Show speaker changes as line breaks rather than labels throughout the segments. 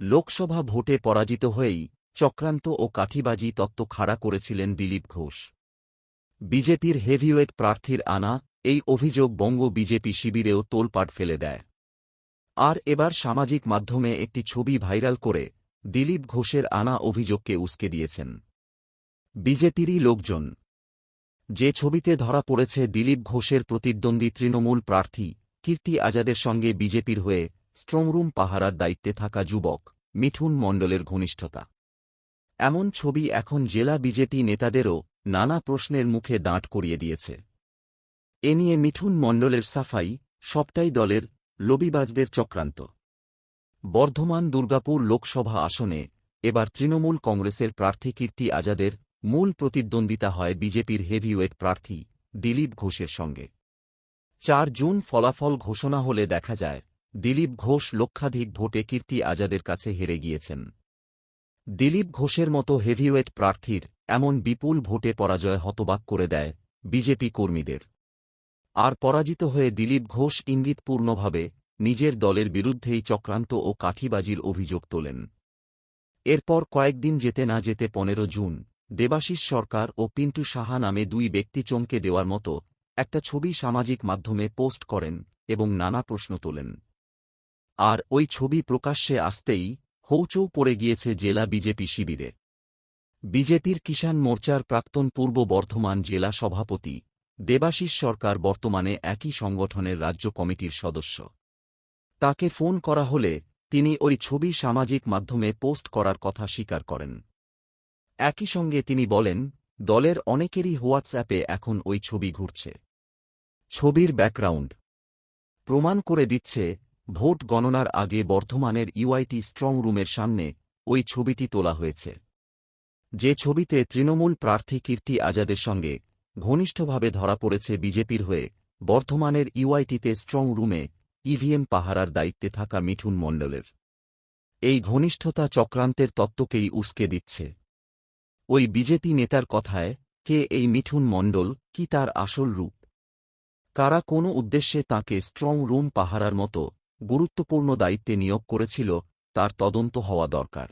লোকসভা ভোটে পরাজিত হয়েই চক্রান্ত ও কাঠিবাজি তত্ত্ব খাড়া করেছিলেন দিলীপ ঘোষ। বিজেপির হেভিওয়েট প্রার্থীর আনা এই অভিযোগ বঙ্গ বিজেপি শিবিরেও তোলপাড় ফেলে দেয়। আর এবার সামাজিক মাধ্যমে একটি ছবি ভাইরাল করে দিলীপ ঘোষের আনা অভিযোগকে উস্কে দিয়েছেন। বিজেপিরই লোকজন। যে ছবিতে ধরা পড়েছে দিলীপ ঘোষের প্রতিদ্বন্দ্বী তৃণমূল প্রার্থী কীর্তি আজাদের সঙ্গে বিজেপির হয়ে স্ট্রংরুম পাহারার দায়িত্বে থাকা যুবক, মিঠুন মণ্ডলের ঘনিষ্ঠতা। এমন ছবি এখন জেলা বিজেপি নেতাদেরও নানা প্রশ্নের মুখে দাঁট করিয়ে দিয়েছে। এ নিয়ে মিঠুন মণ্ডলের সাফাই, সবটাই দলের লবিবাজদের চক্রান্ত। বর্ধমান দুর্গাপুর লোকসভা আসনে এবার তৃণমূল কংগ্রেসের প্রার্থী কীর্তি আজাদের মূল প্রতিদ্বন্দ্বিতা হয় বিজেপির হেভিওয়েট প্রার্থী দিলীপ ঘোষের সঙ্গে। চার জুন ফলাফল ঘোষণা হলে দেখা যায় দিলীপ ঘোষ লক্ষাধিক ভোটে কীর্তি আজাদের কাছে হেরে গিয়েছেন। দিলীপ ঘোষের মতো হেভিওয়েট প্রার্থীর এমন বিপুল ভোটে পরাজয় হতবাক করে দেয় বিজেপি কর্মীদের। আর পরাজিত হয়ে দিলীপ ঘোষ ইঙ্গিতপূর্ণভাবে নিজের দলের বিরুদ্ধেই চক্রান্ত ও কাঠিবাজির অভিযোগ তোলেন। এরপর কয়েকদিন যেতে না যেতে পনেরো জুন, দেবাশিস সরকার ও পিন্টু সাহা নামে দুই ব্যক্তি চমকে দেওয়ার মতো একটা ছবি সামাজিক মাধ্যমে পোস্ট করেন এবং নানা প্রশ্ন তোলেন। আর ওই ছবি প্রকাশ্যে আসতেই হৌচৌ পড়ে গিয়েছে জেলা বিজেপি শিবিরে। বিজেপির কিষাণ মোর্চার প্রাক্তন পূর্ব বর্ধমান জেলা সভাপতি দেবাশিস সরকার বর্তমানে একই সংগঠনের রাজ্য কমিটির সদস্য। তাকে ফোন করা হলে তিনি ওই ছবি সামাজিক মাধ্যমে পোস্ট করার কথা স্বীকার করেন। একই সঙ্গে তিনি বলেন, দলের অনেকেরই হোয়াটসঅ্যাপে এখন ওই ছবি ঘুরছে। ছবির ব্যাকগ্রাউন্ড প্রমাণ করে দিচ্ছে ভোট গণনার আগে বর্ধমানের ইউআইটি স্ট্রং রুমের সামনে ওই ছবিটি তোলা হয়েছে। যে ছবিতে তৃণমূল প্রার্থী কীর্তি আজাদের সঙ্গে ঘনিষ্ঠভাবে ধরা পড়েছে বিজেপির হয়ে, বর্ধমানের ইউআইটিতে স্ট্রং রুমে ইভিএম পাহারার দায়িত্বে থাকা মিঠুন মণ্ডলের। এই ঘনিষ্ঠতা চক্রান্তের তত্ত্বকেই উস্কে দিচ্ছে। ওই বিজেপি নেতার কথায়, কে এই মিঠুন মণ্ডল, কি তার আসল রূপ? কারা কোনো উদ্দেশ্যে তাকে স্ট্রং রুম পাহারার মতো গুরুত্বপূর্ণ দায়িত্বে নিয়োগ করেছিল, তার তদন্ত হওয়া দরকার।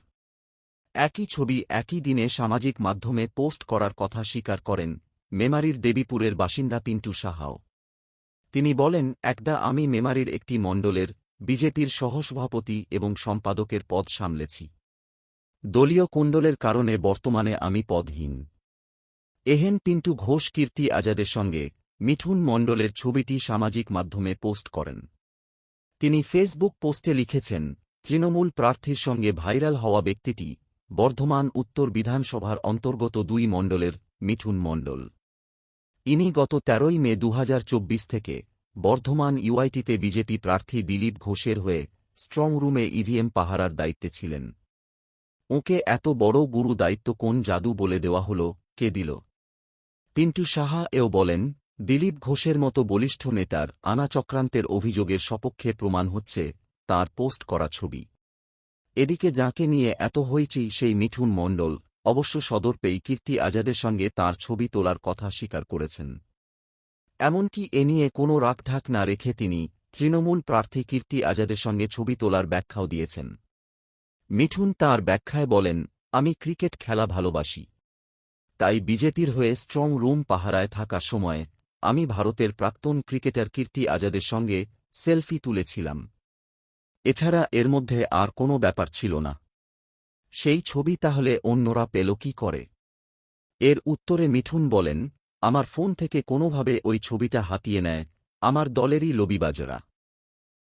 একই ছবি একই দিনে সামাজিক মাধ্যমে পোস্ট করার কথা স্বীকার করেন মেমারির দেবীপুরের বাসিন্দা পিন্টু সাহাও। তিনি বলেন একটা আমি মেমারির একটি মণ্ডলের, বিজেপির সহসভাপতি এবং সম্পাদকের পদ সামলেছি। দলীয় কুণ্ডলের কারণে বর্তমানে আমি পদহীন। এহেন পিন্টু ঘোষ কীর্তি আজাদের সঙ্গে মিঠুন মণ্ডলের ছবিটি সামাজিক মাধ্যমে পোস্ট করেন। তিনি ফেসবুক পোস্টে লিখেছেন, তৃণমূল প্রার্থীর সঙ্গে ভাইরাল হওয়া ব্যক্তিটি বর্ধমান উত্তর বিধানসভার অন্তর্গত দুই মণ্ডলের মিঠুন মণ্ডল। ইনি গত তেরোই মে দু হাজার চব্বিশ থেকে বর্ধমান ইউআইটিতে বিজেপি প্রার্থী দিলীপ ঘোষের হয়ে স্ট্রং রুমে ইভিএম পাহারার দায়িত্বে ছিলেন। ওকে এত বড় গুরু দায়িত্ব কোন জাদু বলে দেওয়া হল, কে দিল? পিন্টু সাহা এও বলেন দিলীপ ঘোষের মতো বলিষ্ঠ নেতার আনা চক্রান্তের অভিযোগের সপক্ষে প্রমাণ হচ্ছে তার পোস্ট করা ছবি। এদিকে যাকে নিয়ে এত হইচি সেই মিঠুন মণ্ডল, অবশ্য সদর পেয়ে কীর্তি আজাদের সঙ্গে তার ছবি তোলার কথা স্বীকার করেছেন। এমনকি এ নিয়ে কোনো রাগঢাক না রেখে তিনি তৃণমূল প্রার্থী কীর্তি আজাদের সঙ্গে ছবি তোলার ব্যাখ্যাও দিয়েছেন। মিঠুন তার ব্যাখ্যায় বলেন, আমি ক্রিকেট খেলা ভালোবাসি। তাই বিজেপির হয়ে স্ট্রং রুম পাহারায় থাকা সময় আমি ভারতের প্রাক্তন ক্রিকেটার কীর্তি আজাদের সঙ্গে সেলফি তুলেছিলাম। এছাড়া এর মধ্যে আর কোনো ব্যাপার ছিল না। সেই ছবি তাহলে অন্যরা পেল কি করে? এর উত্তরে মিঠুন বলেন, আমার ফোন থেকে কোনোভাবে ওই ছবিটা হাতিয়ে নেয় আমার দলেরই লবিবাজরা।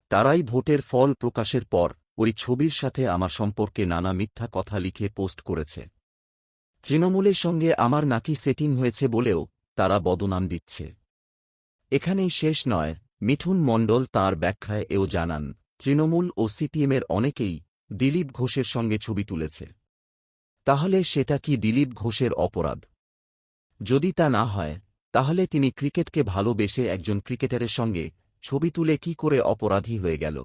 তারাই ভোটের ফল প্রকাশের পর ওই ছবির সাথে আমার সম্পর্কে নানা মিথ্যা কথা লিখে পোস্ট করেছে। তৃণমূলের সঙ্গে আমার নাকি সেটিং হয়েছে বলেও তারা বদনাম দিচ্ছে। এখানেই শেষ নয়, মিঠুন মণ্ডল তার ব্যাখ্যায় এও জানান, তৃণমূল ও সিপিএমের অনেকেই দিলীপ ঘোষের সঙ্গে ছবি তুলেছে। তাহলে সেটা কি দিলীপ ঘোষের অপরাধ? যদি তা না হয়, তাহলে তিনি ক্রিকেটকে ভালোবেসে একজন ক্রিকেটারের সঙ্গে ছবি তুলে কি করে অপরাধী হয়ে গেল?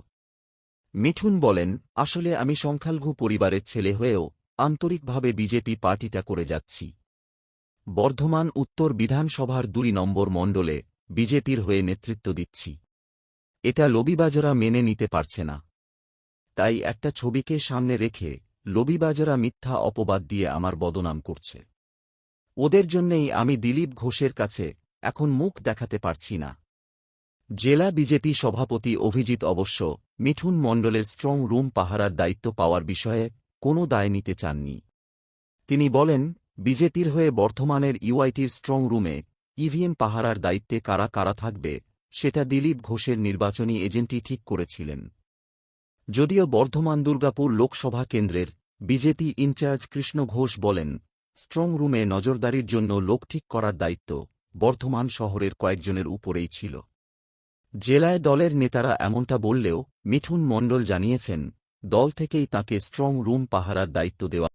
মিঠুন বলেন, আসলে আমি সংখ্যালঘু পরিবারের ছেলে হয়েও আন্তরিকভাবে বিজেপি পার্টিটা করে যাচ্ছি। বর্ধমান উত্তর বিধানসভার দুই নম্বর মণ্ডলে বিজেপির হয়ে নেতৃত্ব দিচ্ছি। এটা লবিবাজরা মেনে নিতে পারছে না। তাই একটা ছবিকে সামনে রেখে লবিবাজারা মিথ্যা অপবাদ দিয়ে আমার বদনাম করছে। ওদের জন্যেই আমি দিলীপ ঘোষের কাছে এখন মুখ দেখাতে পারছি না। জেলা বিজেপি সভাপতি অভিজিৎ অবশ্য মিঠুন মণ্ডলের স্ট্রং রুম পাহারার দায়িত্ব পাওয়ার বিষয়ে কোনো দায় নিতে চাননি। তিনি বলেন, বিজেপির হয়ে বর্ধমানের ইউআইটির স্ট্রং রুমে ইভিএম পাহারার দায়িত্বে কারা কারা থাকবে, সেটা দিলীপ ঘোষের নির্বাচনী এজেন্টই ঠিক করেছিলেন। যদিও বর্ধমান দুর্গাপুর লোকসভা কেন্দ্রের বিজেপি ইনচার্জ কৃষ্ণ ঘোষ বলেন, স্ট্রং রুমে নজরদারির জন্য লোক ঠিক করার দায়িত্ব বর্ধমান শহরের কয়েকজনের উপরেই ছিল। জেলায় দলের নেতারা এমনটা বললেও মিঠুন মণ্ডল জানিয়েছেন, দল থেকেই তাকে স্ট্রং রুম পাহারার দায়িত্ব দেওয়া